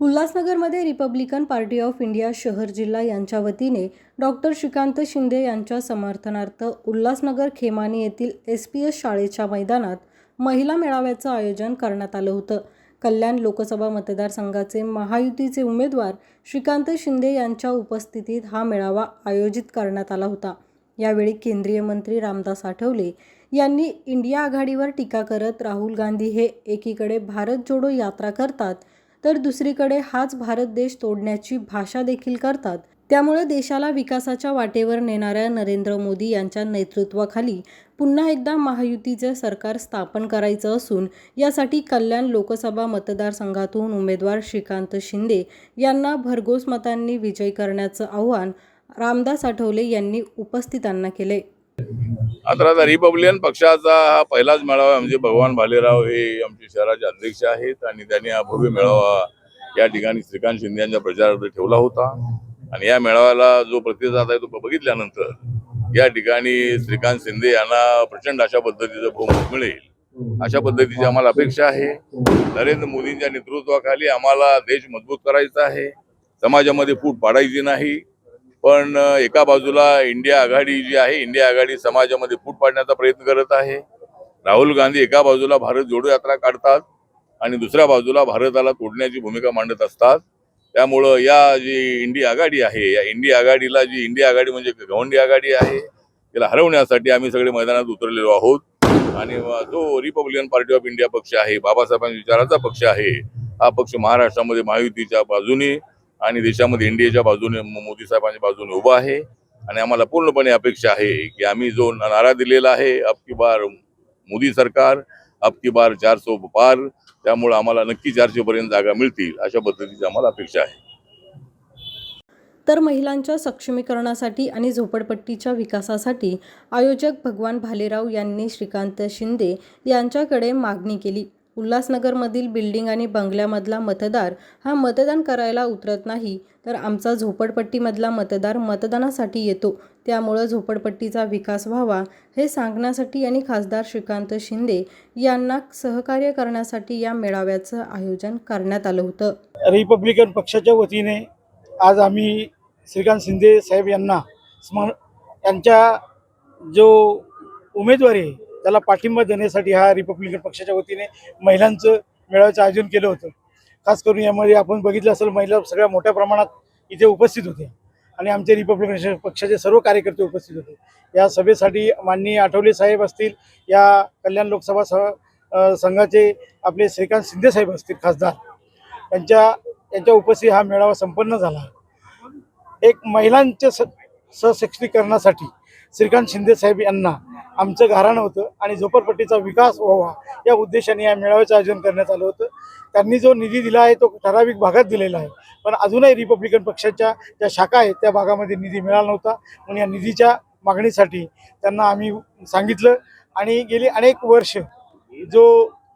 उल्हासनगरमध्ये Republican party of India शहर जिल्हा यांच्या वतीने डॉक्टर श्रीकांत शिंदे यांच्या समर्थनार्थ उल्हासनगर खेमानी येथील एस पी एस शाळेच्या मैदानात महिला मेळाव्याचं आयोजन करण्यात आलं होतं. कल्याण लोकसभा मतदारसंघाचे महायुतीचे उमेदवार श्रीकांत शिंदे यांच्या उपस्थितीत हा मेळावा आयोजित करण्यात आला होता. यावेळी केंद्रीय मंत्री रामदास आठवले यांनी इंडिया आघाडीवर टीका करत राहुल गांधी हे एकीकडे भारत जोडो यात्रा करतात तर दुसरीकडे हाच भारत देश तोडण्याची भाषा देखील करतात. त्यामुळे देशाला विकासाच्या वाटेवर नेणाऱ्या नरेंद्र मोदी यांच्या नेतृत्वाखाली पुन्हा एकदा महायुतीचे सरकार स्थापन करायचं असून यासाठी कल्याण लोकसभा मतदारसंघातून उमेदवार श्रीकांत शिंदे यांना भरघोस मतांनी विजयी करण्याचं आव्हान रामदास आठवले यांनी उपस्थितांना केले. मात्र आता रिपब्लिकन पक्षाचा हा पहिलाच मेळावा आहे. म्हणजे भगवान भालेराव हे आमचे शहराचे अध्यक्ष आहेत आणि त्यांनी हा भव्य मेळावा या ठिकाणी श्रीकांत शिंदे यांच्या प्रचारार्थ ठेवला होता. आणि या मेळाव्याला जो प्रतिसाद आहे तो बघितल्यानंतर या ठिकाणी श्रीकांत शिंदे यांना प्रचंड अशा पद्धतीचं बहुमत मिळेल. अशा पद्धतीची आम्हाला अपेक्षा आहे. नरेंद्र मोदींच्या नेतृत्वाखाली आम्हाला देश मजबूत करायचा आहे. समाजामध्ये फूट पाडायची नाही. पण एका बाजूला इंडिया आघाडी जी आहे इंडिया आघाडी समाजामध्ये फूट पाडण्याचा प्रयत्न करत आहे. राहुल गांधी एका बाजूला भारत जोडो यात्रा काढतात आणि दुसऱ्या बाजूला भारताला तोडण्याची भूमिका मांडत असतात. त्यामुळं या जी इंडिया आघाडी आहे या इंडिया आघाडीला जी इंडिया आघाडी म्हणजे गवंडी आघाडी आहे तिला हरवण्यासाठी आम्ही सगळे मैदानात उतरलेलो आहोत. आणि जो रिपब्लिकन पार्टी ऑफ इंडिया पक्ष आहे बाबासाहेबांच्या विचाराचा पक्ष आहे हा पक्ष महाराष्ट्रामध्ये महायुतीच्या बाजूने आणि देशामध्ये एनडीएच्या बाजूने मोदी साहेबांच्या बाजूने उभा आहे. आणि आम्हाला पूर्णपणे अपेक्षा आहे की आम्ही जो नारा दिलेला आहे अब की बार मोदी सरकार अब की बार चारसो पार त्यामुळे आम्हाला नक्की चारशे पर्यंत जागा मिळतील अशा पद्धतीची आम्हाला अपेक्षा आहे. तर महिलांच्या सक्षमीकरणासाठी आणि झोपडपट्टीच्या विकासासाठी आयोजक भगवान भालेराव यांनी श्रीकांत शिंदे यांच्याकडे मागणी केली. उल्हासनगरमधील बिल्डिंग आणि बंगल्यामधला मतदार हा मतदान करायला उतरत नाही तर आमचा झोपडपट्टीमधला मतदार मतदानासाठी येतो. त्यामुळं झोपडपट्टीचा विकास व्हावा हे सांगण्यासाठी आणि खासदार श्रीकांत शिंदे यांना सहकार्य करण्यासाठी या मेळाव्याचं आयोजन करण्यात आलं होतं. रिपब्लिकन पक्षाच्या वतीने आज आम्ही श्रीकांत शिंदे साहेब यांना स्मर यांच्या जो उमेदवारी आहे त्याला पाठिंबा देण्यासाठी हा रिपब्लिकन पक्षाच्या वतीने महिलांचं मेळाव्याचं आयोजन केलं होतं. खास करून यामध्ये आपण बघितलं असेल महिला सगळ्या मोठ्या प्रमाणात इथे उपस्थित होत्या. आणि आमचे रिपब्लिकन पक्षाचे सर्व कार्यकर्ते उपस्थित होते. या सभेसाठी माननीय आठवले साहेब असतील या कल्याण लोकसभा संघाचे आपले श्रीकांत शिंदे साहेब असतील खासदार. त्यांच्या यांच्या उपस्थित हा मेळावा संपन्न झाला. एक महिलांच्या स सशक्तीकरणासाठी श्रीकांत शिंदे साहेब यांना आमचं घराणं होतं आणि झोपडपट्टीचा विकास व्हावा या उद्देशाने या मेळाव्याचं आयोजन करण्यात आलं होतं. त्यांनी जो निधी दिला आहे तो ठराविक भागात दिलेला आहे. पण अजूनही रिपब्लिकन पक्षाच्या ज्या शाखा आहेत त्या भागामध्ये निधी मिळाला नव्हता. म्हणून या निधीच्या मागणीसाठी त्यांना आम्ही सांगितलं आणि गेली अनेक वर्ष जो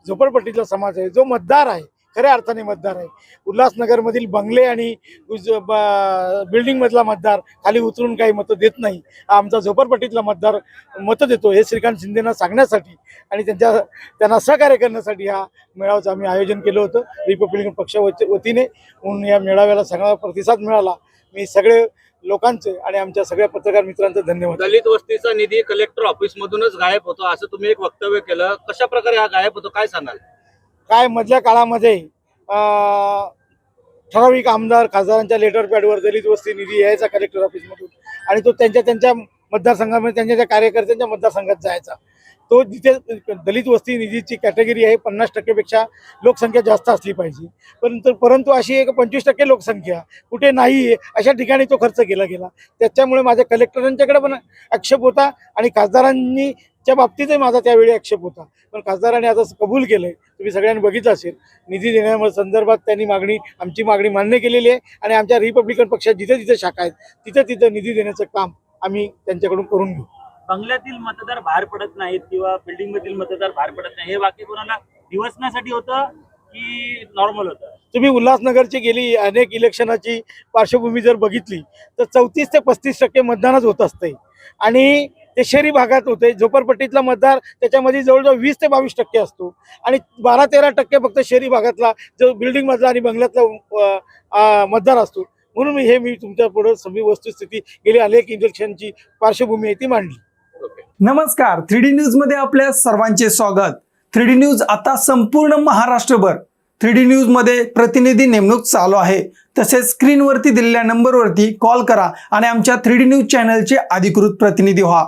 झोपडपट्टीतला समाज आहे जो मतदार आहे खऱ्या अर्थाने मतदार आहे. उल्हासनगरमधील बंगले आणि बिल्डिंगमधला मतदार खाली उतरून काही मतं देत नाही. हा आमचा झोपडपट्टीतला मतदार मतं देतो हे श्रीकांत शिंदेना सांगण्यासाठी आणि त्यांच्या त्यांना सहकार्य करण्यासाठी हा मेळाव्याचं आम्ही आयोजन केलं होतं. रिपब्लिकन पक्षाच्या वतीने म्हणून या मेळाव्याला चांगला प्रतिसाद मिळाला. मी सगळे लोकांचे आणि आमच्या सगळ्या पत्रकार मित्रांचे धन्यवाद. दलित वस्तीचा निधी कलेक्टर ऑफिस मधूनच गायब होतो असं तुम्ही एक वक्तव्य केलं. कशा प्रकारे हा गायब होतो? काय सांगाल? काय मधल्या काळामध्ये ठराविक आमदार खासदारांच्या लेटर पॅडवर दलित वस्ती निधी यायचा कलेक्टर ऑफिसमधून आणि तो त्यांच्या त्यांच्या मतदारसंघामध्ये त्यांच्या त्या कार्यकर्त्यांच्या मतदारसंघात जायचा. तो जिथे दलित वस्ती निधीची कॅटेगरी आहे पन्नास टक्केपेक्षा लोकसंख्या जास्त असली पाहिजे. परंतु परंतु अशी एक पंचवीस टक्के लोकसंख्या कुठे नाही आहे अशा ठिकाणी तो खर्च केला गेला. त्याच्यामुळे माझ्या कलेक्टरांच्याकडे पण आक्षेप होता आणि खासदारांनी च्या बाबतीतही माझा त्यावेळी आक्षेप होता. पण खासदारांनी आता कबूल केलं आहे तुम्ही सगळ्यांनी बघितलं असेल निधी देण्यामुळे संदर्भात त्यांनी मागणी आमची मागणी मान्य केलेली आहे आणि आमच्या रिपब्लिकन पक्षात जिथे जिथे शाखा आहेत तिथे तिथं निधी देण्याचं काम आम्ही त्यांच्याकडून करून घेऊ. बंगल्यातील मतदार बाहेर पडत नाहीत किंवा बिल्डिंग मधील मतदार बाहेर पडत नाही. हे वाक्य कोणाला दिवसण्यासाठी होतं की नॉर्मल होतं? तुम्ही उल्हासनगरची गेली अनेक इलेक्शनाची पार्श्वभूमी जर बघितली तर चौतीस ते पस्तीस टक्के मतदानच होत असते आणि ते शहरी भागात होते झोपडपट्टीतला मतदार त्याच्यामध्ये जवळजवळ वीस ते बावीस टक्के असतो. आणि बारा तेरा टक्के फक्त शहरी भागातला जो बिल्डिंग मधला आणि बंगल्यातला मतदार असतो. म्हणून मी हे मी तुमच्यापुढे सगळी वस्तुस्थिती गेली अनेक इलेक्शनची पार्श्वभूमी आहे ती मांडली. नमस्कार. थ्री डी न्यूजमध्ये आपल्या सर्वांचे स्वागत. थ्री डी न्यूज आता संपूर्ण महाराष्ट्रभर. थ्री डी न्यूजमध्ये प्रतिनिधी नेमणूक चालू आहे. तसेच स्क्रीनवरती दिलेल्या नंबरवरती कॉल करा आणि आमच्या थ्री डी न्यूज चॅनलचे अधिकृत प्रतिनिधी व्हा.